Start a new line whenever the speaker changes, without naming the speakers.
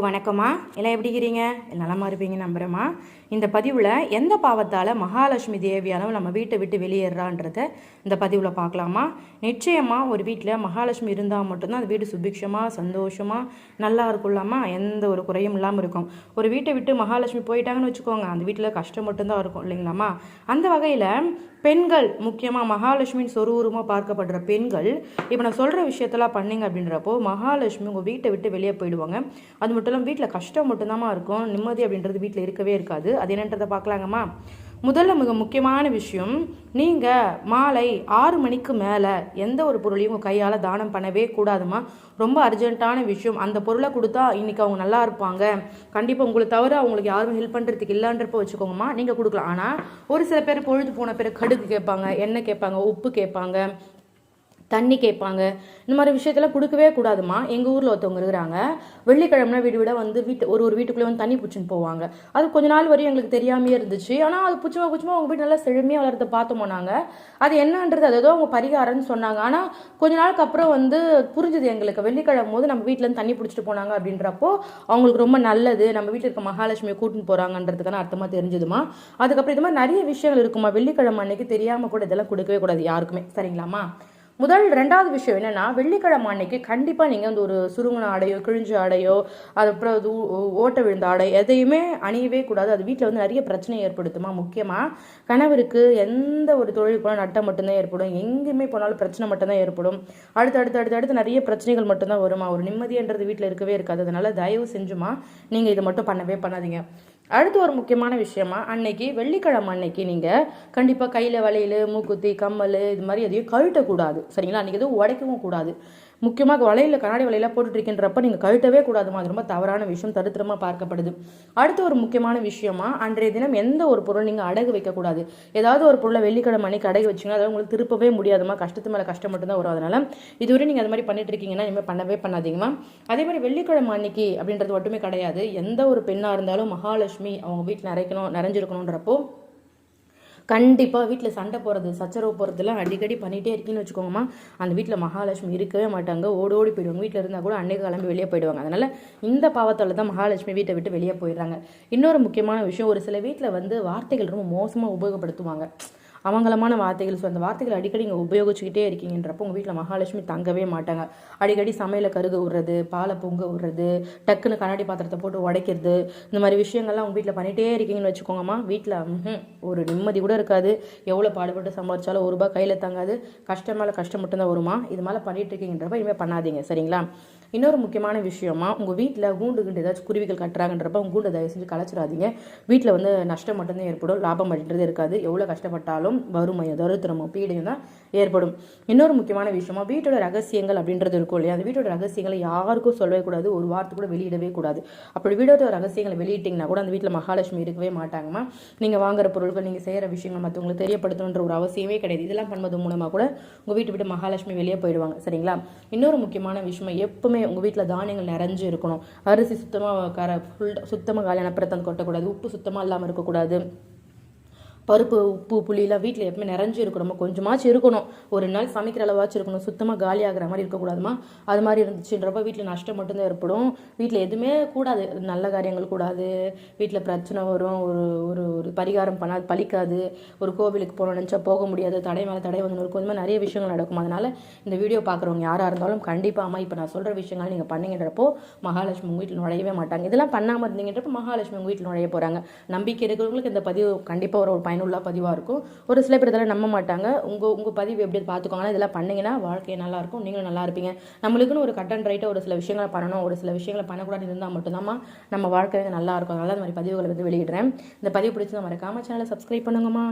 வணக்கம்மா. எல்லாம் எப்படி இருக்கிறீங்க நலமாக இருப்பீங்க நம்புகிறேம்மா இந்த பதிவில் எந்த பாவத்தால் மகாலட்சுமி தேவியானவள் நம்ம வீட்டை விட்டு வெளியேறான்றத இந்த பதிவில் பார்க்கலாமா? நிச்சயமாக ஒரு வீட்டில் மகாலட்சுமி இருந்தால் மட்டும்தான் அந்த வீடு சுபிக்ஷமாக சந்தோஷமாக நல்லா இருக்கும்லாமா? எந்த ஒரு குறையும் இல்லாமல் இருக்கும். ஒரு வீட்டை விட்டு மகாலட்சுமி போயிட்டாங்கன்னு வச்சுக்கோங்க. அந்த வீட்டில் கஷ்டம் மட்டும்தான் இருக்கும் இல்லைங்களாம்மா? அந்த வகையில் பெண்கள் முக்கியமாக மகாலட்சுமியின் சொரூரமாக பார்க்கப்படுற பெண்கள் இப்போ நான் சொல்கிற விஷயத்தெல்லாம் பண்ணிங்க அப்படின்றப்போ மகாலட்சுமி உங்கள் வீட்டை விட்டு வெளியே போயிடுவாங்க. அது மட்டும் வீட்டில் கஷ்டம் மட்டும்தாம்மா இருக்கும். நிம்மதி அப்படின்றது வீட்டில் இருக்கவே இருக்காது. அது என்னன்றதை பார்க்கலாங்கம்மா. முதல்ல மிக முக்கியமான விஷயம் நீங்கள் மாலை ஆறு மணிக்கு மேலே எந்த ஒரு பொருளையும் உங்கள் கையால் தானம் பண்ணவே கூடாதுமா ரொம்ப அர்ஜென்ட்டான விஷயம். அந்த பொருளை கொடுத்தா இன்றைக்கி அவங்க நல்லா இருப்பாங்க. கண்டிப்பாக உங்களை தவிர அவங்களுக்கு யாரும் ஹெல்ப் பண்ணுறதுக்கு இல்லைன்றப்போ வச்சுக்கோங்கம்மா. நீங்கள் கொடுக்கலாம். ஆனால் ஒரு சில பேர் பொழுது போன பேர் கடுகு கேட்பாங்க எண்ணெய் கேட்பாங்க உப்பு கேட்பாங்க. தண்ணி கேட்பாங்க. இந்த மாதிரி விஷயத்தெல்லாம் கொடுக்கவே கூடாதுமா எங்கள் ஊரில் ஒருத்தவங்க இருக்கிறாங்க. வெள்ளிக்கிழமை வீடு விட வந்து வீட்டு ஒரு ஒரு வீட்டுக்குள்ளே வந்து தண்ணி பிடிச்சின்னு போவாங்க. அது கொஞ்ச நாள் வரையும் எங்களுக்கு தெரியாமையே இருந்துச்சு. ஆனால் அது பிடிச்சமா பிடிச்சமா அவங்க வீட்டு நல்லா செழுமையாக வளர்த்து பார்த்தோமோ நாங்கள் அது என்னன்றது அது ஏதோ அவங்க பரிகாரம்னு சொன்னாங்க. ஆனால் கொஞ்ச நாளுக்கு அப்புறம் வந்து புரிஞ்சுது எங்களுக்கு. வெள்ளிக்கிழமை போது நம்ம வீட்டிலேருந்து தண்ணி பிடிச்சிட்டு போனாங்க அப்படின்றப்போ அவங்களுக்கு ரொம்ப நல்லது. நம்ம வீட்டில் இருக்க மகாலட்சுமியை கூட்டின்னு போகிறாங்கன்றதுக்கான அர்த்தமாக தெரிஞ்சுதுமா. அதுக்கப்புறம் இது மாதிரி நிறைய விஷயங்கள் இருக்குமா? வெள்ளிக்கிழமை அன்னைக்கு தெரியாமல் கூட இதெல்லாம் கொடுக்கவே கூடாது யாருக்குமே. சரிங்களாம்மா? முதல் ரெண்டாவது விஷயம் என்னென்னா வெள்ளிக்கிழமை அன்னைக்கு கண்டிப்பாக நீங்கள் வந்து ஒரு சுருங்கின ஆடையோ கிழிஞ்ச ஆடையோ அதுக்கப்புறம் அது ஓட்ட விழுந்த ஆடை எதையுமே அணியவே கூடாது. அது வீட்டில் வந்து நிறைய பிரச்சனை ஏற்படுத்துமா? முக்கியமாக கணவருக்கு எந்த ஒரு தொழில் போனால் நட்டம் மட்டும்தான் ஏற்படும். எங்கேயுமே போனாலும் பிரச்சனை மட்டும்தான் ஏற்படும். அடுத்து அடுத்து அடுத்து அடுத்து நிறைய பிரச்சனைகள் மட்டும்தான் வருமா? ஒரு நிம்மதின்றது வீட்டில் இருக்கவே இருக்காது. அதனால் தயவு செஞ்சுமா நீங்கள் இதை மட்டும் பண்ணவே பண்ணாதீங்க. அடுத்து ஒரு முக்கியமான விஷயமா அன்னைக்கு வெள்ளிக்கிழமை அன்னைக்கு நீங்கள் கண்டிப்பாக கையில் வளையல் மூக்குத்தி கம்மல் இது மாதிரி எதையும் கழட்டக்கூடாது. சரிங்களா? அன்றைக்கி எதுவும் உடைக்கவும் கூடாது. முக்கியமாக வலையில் கண்ணாடி வளையல போட்டுட்டுருக்கின்றப்ப நீங்கள் கழட்டவே கூடாதுமா அது ரொம்ப தவறான விஷயம் தருத்திரமாக பார்க்கப்படுது. அடுத்து ஒரு முக்கியமான விஷயமா அன்றைய தினம் எந்த ஒரு பொருள் நீங்கள் அடகு வைக்கக்கூடாது? ஏதாவது ஒரு பொருளை வெள்ளிக்கிழமை அன்னைக்கு அடகு வச்சிங்கன்னா அதாவது உங்களுக்கு திருப்பவே முடியாதுமா கஷ்டத்து மேலே கஷ்டம் மட்டும்தான் வரும். அதனால இதுவரை நீங்கள் அது மாதிரி பண்ணிட்டு இருக்கீங்கன்னா இனிமேல் பண்ணவே பண்ணாதீங்கம்மா. அதே மாதிரி வெள்ளிக்கிழமை அன்னைக்கு அப்படின்றது மட்டுமே கிடையாது. எந்த ஒரு பெண்ணாக இருந்தாலும் மகாலட்சுமி அவங்க வீட்டில் நிறைக்கணும் நிறைஞ்சிருக்கணுன்றப்போ கண்டிப்பாக வீட்டில் சண்டை போகிறது சச்சரவு போகிறதுலாம் அடிக்கடி பண்ணிகிட்டே இருக்கீங்கன்னு வச்சுக்கோங்கம்மா. அந்த வீட்டில் மகாலட்சுமி இருக்கவே மாட்டாங்க. ஓடி ஓடி போயிடுவாங்க. வீட்டில் இருந்தால் கூட அன்னைக்கு கிளம்பி வெளியே போயிடுவாங்க. அதனால் இந்த பாவத்தால் தான் மகாலட்சுமி வீட்டை விட்டு வெளியே போயிடுறாங்க. இன்னொரு முக்கியமான விஷயம் ஒரு சில வீட்டில் வந்து வார்த்தைகள் ரொம்ப மோசமாக உபயோகப்படுத்துவாங்க. அவங்களமான வார்த்தைகள். ஸோ அந்த வார்த்தைகள் அடிக்கடி நீங்கள் உபயோகிச்சுக்கிட்டே இருக்கீங்கன்றப்போ உங்கள் வீட்டில் மகாலட்சுமி தங்கவே மாட்டாங்க. அடிக்கடி சமையலை கருக விடுறது பாலை பொங்க விடுறது டக்குன்னு கண்ணாடி பாத்திரத்தை போட்டு உடைக்கிறது இந்த மாதிரி விஷயங்கள்லாம் உங்கள் வீட்டில் பண்ணிகிட்டே இருக்கீங்கன்னு வச்சுக்கோங்கம்மா. வீட்டில் ஒரு நிம்மதி கூட இருக்காது. எவ்வளோ பாடுபட்டு சம்பாதிச்சாலும் ஒரு ரூபாய் கையில் தங்காது. கஷ்டமால மேலே கஷ்டம் மட்டும்தான் வருமா? இது மேலே பண்ணிட்டு இருக்கீங்கன்றப்ப இனிமேல் பண்ணாதீங்க. சரிங்களா? இன்னொரு முக்கியமான விஷயமா உங்கள் வீட்டில் கூண்டு கிண்டு ஏதாச்சும் குருவிகள் கட்டுறாங்கன்றப்ப உங்கள் கூண்டு தயவு செஞ்சு கலைச்சிடாதீங்க வீட்டில் வந்து நஷ்டம் மட்டும்தான் ஏற்படும் லாபம் அப்படின்றது இருக்காது. எவ்வளோ கஷ்டப்பட்டாலும் வறுமையோ தருத்திரமோ பீடையும் தான் ஏற்படும். இன்னொரு முக்கியமான விஷயமா வீட்டோட ரகசியங்கள் அப்படின்றது இருக்கும் இல்லையா? அந்த வீட்டோட ரகசியங்களை யாருக்கும் சொல்லவே கூடாது ஒரு வார்த்தை கூட வெளியிடவே கூடாது. அப்படி வீடோட ரகசியங்களை வெளியிட்டிங்கன்னா கூட அந்த வீட்டில் மகாலட்சுமி இருக்கவே மாட்டாங்கம்மா. நீங்கள் வாங்குற பொருட்கள் நீங்கள் செய்கிற விஷயங்கள் மற்றவங்களுக்கு தெரியப்படுத்தணுன்ற ஒரு அவசியமே கிடையாது. இதெல்லாம் பண்ணுவது மூலமாக கூட உங்கள் வீட்டு விட்டு மகாலட்சுமி வெளியே போயிடுவாங்க சரிங்களா? இன்னொரு முக்கியமான விஷயம் எப்பவுமே உங்கள் வீட்டில் தானியங்கள் நிறைஞ்சு இருக்கணும். அரிசி சுத்தமாக கர ஃபுல் சுத்தமாக காலியான பிரத்தம் கொட்டக்கூடாது. உப்பு சுத்தமாக இல்லாமல் இருக்கக்கூடாது. பருப்பு உப்பு புளியெல்லாம் வீட்டில் எப்பவுமே நிறைஞ்சு இருக்கணும். கொஞ்சமாச்சும் இருக்கணும். ஒரு நாள் சமைக்கிற அளவாச்சும் இருக்கணும். சுத்தமாக காலி ஆகிற மாதிரி இருக்கக்கூடாதுமா. அது மாதிரி இருந்துச்சுன்றப்ப வீட்டில் நஷ்டம் மட்டும்தான் ஏற்படும். வீட்டில் எதுவுமே கூடாது. நல்ல காரியங்கள் கூடாது. வீட்டில் பிரச்சனை வரும். ஒரு ஒரு ஒரு பரிகாரம் பண்ணாது பழிக்காது. ஒரு கோவிலுக்கு போகணும் நினச்சா போக முடியாது. தடை மேலே தடை வந்து இருக்கும் இந்த மாதிரி நிறைய விஷயங்கள் நடக்கும். அதனால் இந்த வீடியோ பார்க்குறவங்க யாராக இருந்தாலும் கண்டிப்பாக அம்மா இப்போ நான் சொல்கிற விஷயங்கள் நீங்கள் பண்ணீங்கன்றப்போ மகாலட்சுமி உங்கள் வீட்டில் நுழையவே மாட்டாங்க. இதெல்லாம் பண்ணாமல் இருந்தீங்கன்றப்போ மகாலட்சுமி உங்கள் வீட்டில் நுழைய போகிறாங்க நம்பிக்கை இருக்கிறவங்களுக்கு இந்த பதிவு கண்டிப்பாக ஒரு ஒரு பயனுள்ள பதிவாக இருக்கும். ஒரு சில பேர் இதெல்லாம் நம்ப மாட்டாங்க. உங்கள் உங்கள் பதிவு எப்படி பார்த்துக்கோங்கன்னா இதெல்லாம் பண்ணிங்கன்னா வாழ்க்கை நல்லா இருக்கும். நீங்களும் நல்லா இருப்பீங்க. நம்மளுக்குன்னு ஒரு கட் அண்ட் ரைட்டாக ஒரு சில விஷயங்களை பண்ணணும். ஒரு சில விஷயங்களை பண்ணக்கூடாது இருந்தால் மட்டும்தாம்மா நம்ம வாழ்க்கை வந்து நல்லா இருக்கும். அதனால் இந்த மாதிரி பதிவுகளை வந்து வெளியிடுறேன். இந்த பதிவு பிடிச்சதை மறக்காம சேனலை சப்ஸ்கிரைப் பண்ணுங்கம்மா.